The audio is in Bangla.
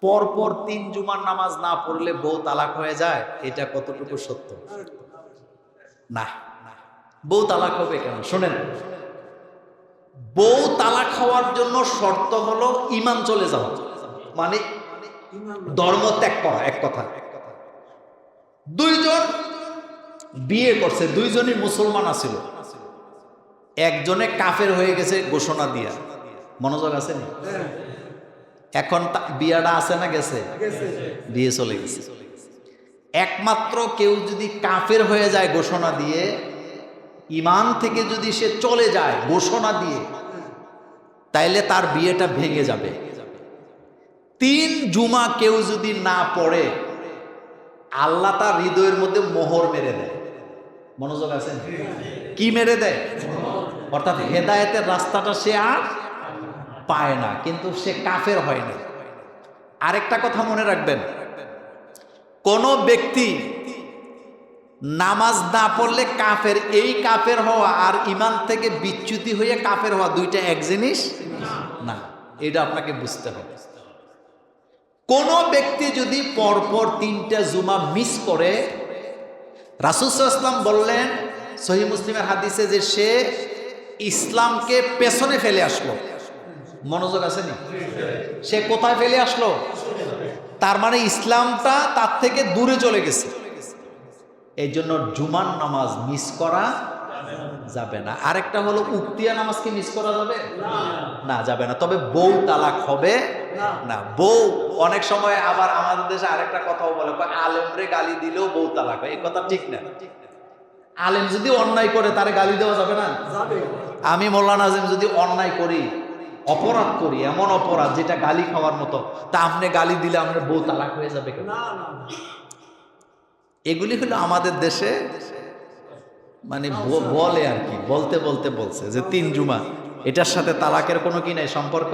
পরপর তিন জুমার নামাজ না পড়লে বউ তালাক হয়ে যায়, এটা কতটুকু সত্য? না। বউ তালাক হবে কেন? শোনেন। বউ তালাক হওয়ার জন্য শর্ত হলো ইমান চলে যাওয়া। মানে ধর্ম ত্যাগ করা, এক কথা। দুইজন বিয়ে করছে, দুইজনই মুসলমান আছিল। একজনে কাফের হয়ে গেছে, ঘোষণা দিয়া। মনোযোগ আছে এখন বিয়াটা আছে না গেছে? বিয়ে চলে গেছে। একমাত্র কেউ যদি কাফের হয়ে যায় ঘোষণা দিয়ে ইমান থেকে যদি সে চলে যায় ঘোষণা দিয়ে তাইলে তার বিয়েটা ভেঙে যাবে। তিন জুমা কেউ যদি না পড়ে আল্লাহ তার হৃদয়ের মধ্যে মোহর মেরে দেয়। মনোযোগ আছে? কি মেরে দেয়? অর্থাৎ হেদায়েতের রাস্তাটা সে আর পায় না, কিন্তু সে কাফের হয় না। আরেকটা কথা মনে রাখবেন, কোন ব্যক্তি নামাজ না পড়লে কাফের, এই কাফের হওয়া আর ইমান থেকে বিচ্যুতি হয়ে কাফের হওয়া দুইটা এক জিনিস? না, এটা আপনাকে বুঝতে হবে। কোন ব্যক্তি যদি পরপর তিনটা জুমা মিস করে রাসুসাল্লাম বললেন সহি মুসলিমের হাদিসে যে সে ইসলামকে পেছনে ফেলে আসলো। মনোযোগ আছে নি সে কোথায় ফেলে আসলো? তার মানে ইসলামটা তার থেকে দূরে চলে গেছে। এই জন্য জুমার নামাজ মিস করা যাবে না। আরেকটা হলো উক্তিয়া নামাজ কি মিস করা যাবে? না যাবে না। তবে বউ তালাক হবে না। বউ অনেক সময় আবার আমাদের দেশে আরেকটা কথাও বলে আলেমরে গালি দিলেও বউ তালাক হয়। এই কথা ঠিক না। আলেম যদি অন্যায় করে তারে গালি দেওয়া যাবে না? আমি মোল্লা নাজিম যদি অন্যায় করি অপরাধ করি এমন অপরাধ যেটা গালি খাওয়ার মতো তা আপনি গালি দিলে আপনার বউ তালাক হয়ে যাবে না এগুলি হলো আমাদের দেশে মানে বলে আর কি বলতে বলতে বলছে যে তিন জুমা এটার সাথে তালাকের কোনো কি নাই সম্পর্ক?